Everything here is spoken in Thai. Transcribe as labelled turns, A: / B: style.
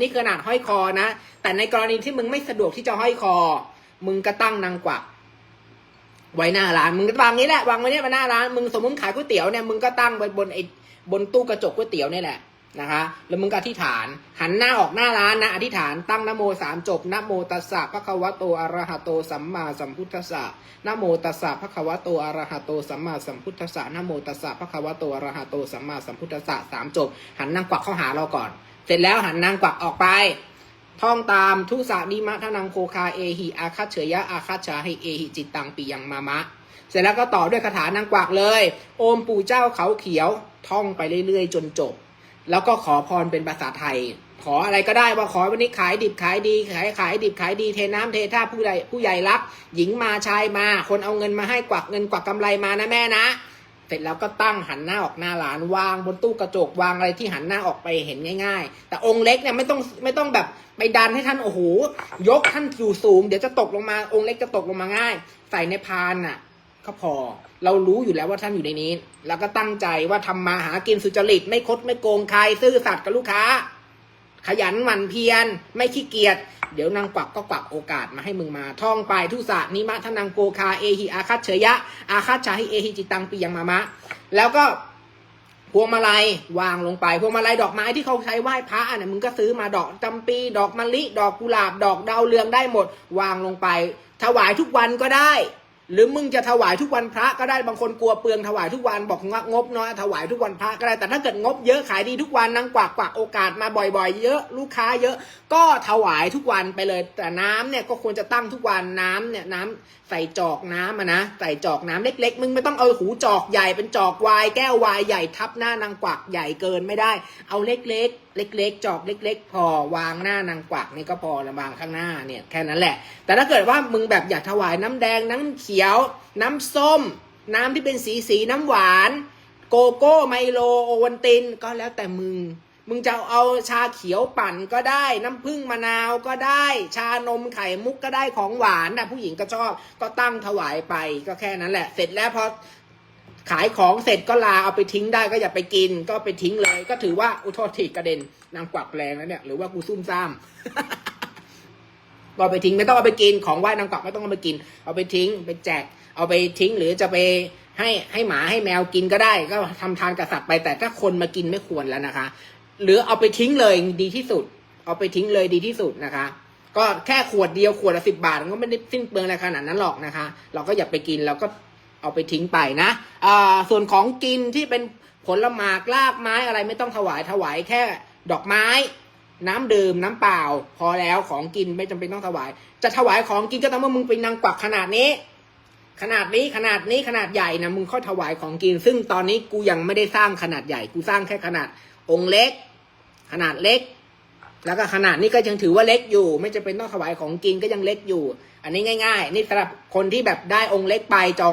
A: นี่ขนาดห้อยคอนะ แต่ในกรณีที่มึงไม่สะดวกที่จะห้อยคอ มึงก็ตั้งนางกวักไว้หน้าร้าน มึงก็วางนี้แหละวางไว้เนี่ยมาหน้าร้าน มึงสมมติขายก๋วยเตี๋ยวเนี่ย มึงก็ตั้งไว้บนไอ้บนตู้กระจกก๋วยเตี๋ยวนี่แหละนะคะ แล้วมึงก็อธิษฐาน หันหน้าออกหน้าร้านนะ อธิษฐานตั้งนโมสามจบนโมตัสสะพระคะวะโตอะระหะโตสัมมาสัมพุทธัสสะนโมตัสสะพระคะวะโตอะระหะโตสัมมาสัมพุทธัสสะนโมตัสสะพระคะวะโตอะระหะโตสัมมาสัมพุทธัสสะสามจบ หันนางกวักเข้าหาเราก่อน เสร็จแล้วหันนางกวักออกไป ท่องตามทุสานิมะทนังโคคาเอหิอาคัตเฉยะอาคัตฉาหิเอหิจิตตังปียังมามะ เสร็จแล้วก็ต่อด้วยคาถานางกวักเลย โอมปู่เจ้าเขาเขียวท่องไปเรื่อยๆ จนจบ แล้วก็ขอพรเป็นภาษาไทย ขออะไรก็ได้ว่าขอวันนี้ขายดิบขายดีขายขายดิบขายดีเทน้ำเทท่าผู้ใดผู้ใหญ่รัก หญิงมาชายมา คนเอาเงินมาให้กวักเงินกวักกำไรมานะแม่นะ เสร็จแล้วก็ตั้งหันหน้าออกหน้าร้านวางบนตู้กระจกวางอะไรที่หันหน้าออกไปเห็นง่าย ๆ แต่องค์เล็กเนี่ยไม่ต้องไม่ต้องแบบไปดันให้ท่านโอ้โหยกท่านอยู่สูง เดี๋ยวจะตกลงมาองค์เล็กจะตกลงมาง่าย ใส่ในพานน่ะก็พอ เรารู้อยู่แล้วว่าท่านอยู่ในนี้ แล้วก็ตั้งใจว่าทำมาหากินสุจริตไม่คดไม่โกงใครซื่อสัตย์กับลูกค้า ขยันหมั่นเพียรไม่ขี้เกียจเดี๋ยวนางกวักก็กวักโอกาสมาให้มึงมา ท่องไปทุสะนิมะทนังโกคาเอหิอาคัตเฉยะ อาคัตชาหิเอหิจิตังปียังมามะ แล้วก็พวงมาลัยวางลงไปพวงมาลัยดอกไม้ที่เขาใช้ไหว้พระอะเนี่ยมึงก็ซื้อมาดอกจำปี ดอกมะลิ ดอกกุหลาบ ดอกดาวเรืองได้หมด วางลงไป ถวายทุกวันก็ได้ หรือมึงจะถวายทุกวันพระก็ได้บางคนกลัวเปลืองถวายทุกวันบอกงบน้อยถวายทุกวันพระก็ได้แต่ถ้าเกิดงบเยอะขายดีทุกวันนางกวักกวักโอกาสมาบ่อยๆ เยอะลูกค้าเยอะก็ถวายทุกวันไปเลย แต่น้ำเนี่ยก็ควรจะตั้งทุกวันน้ำเนี่ยน้ำใส่จอกน้ำอะนะใส่จอกน้ำเล็ก ๆ มึงไม่ต้องเอาหูจอกใหญ่เป็นจอกวายแก้ววายใหญ่ทับหน้านางกวักใหญ่เกินไม่ได้ เอาเล็กๆเล็กๆ จอกเล็ก ๆ พอวางหน้านางกวักนี่ก็พอละวางข้างหน้าเนี่ยแค่นั้นแหละ แต่ถ้าเกิดว่ามึงแบบอยากถวายน้ำแดงน้ำเขียว น้ำส้ม น้ำที่เป็นสีสีน้ำหวาน โกโก้ไมโลโอวันตินก็แล้วแต่มึง มึงจะเอาชาเขียวปั่นก็ได้ น้ำผึ้งมะนาวก็ได้ ชานมไข่มุกก็ได้ของหวานนะผู้หญิงก็ชอบก็ตั้งถวายไปก็แค่นั้นแหละ เสร็จแล้วพอ ขายของเสร็จก็ลาเอาไปทิ้งได้ก็อย่าไปกิน ก็ไปทิ้งเลย ก็ถือว่าอุทโทษทีกระเด็นนางกวักแรงแล้วเนี่ยหรือว่ากูซุ่มซ่ามก็เอาไปทิ้งไม่ต้องเอาไปกินของไหว้นางกวักไม่ต้องเอาไปกิน เอาไปทิ้งไปแจก เอาไปทิ้งหรือจะไปให้ให้หมาให้แมวกินก็ได้ ก็ทำทานกับสัตว์ไปแต่ถ้าคนมากินไม่ควรแล้วนะคะ หรือเอาไปทิ้งเลยดีที่สุด เอาไปทิ้งเลยดีที่สุดนะคะก็แค่ขวดเดียวขวดละสิบาทมันก็ไม่ได้สิ้นเปลืองอะไรขนาดนั้นหรอกนะคะ เราก็อย่าไปกินเราก็ เอาไปทิ้งไปนะอ่าส่วนของกินที่เป็นผลหมากลากไม้อะไรไม่ต้องถวายถวายแค่ดอกไม้น้ำดื่มน้ำเปล่า พอแล้วของกินไม่จำเป็นต้องถวาย จะถวายของกินก็ต้องเมื่อมึงเป็นนางกวักขนาดนี้ ขนาดนี้ขนาดนี้ขนาดใหญ่นะมึงค่อยถวายของกิน ซึ่งตอนนี้กูยังไม่ได้สร้างขนาดใหญ่กูสร้างแค่ขนาดองค์เล็ก ขนาดเล็ก แล้วก็ขนาดนี้ก็ยังถือว่าเล็กอยู่ ไม่จำเป็นต้องถวายของกินก็ยังเล็กอยู่ อันนี้ง่าย ๆ นี่สำหรับคนที่แบบได้องค์เล็กไปจอง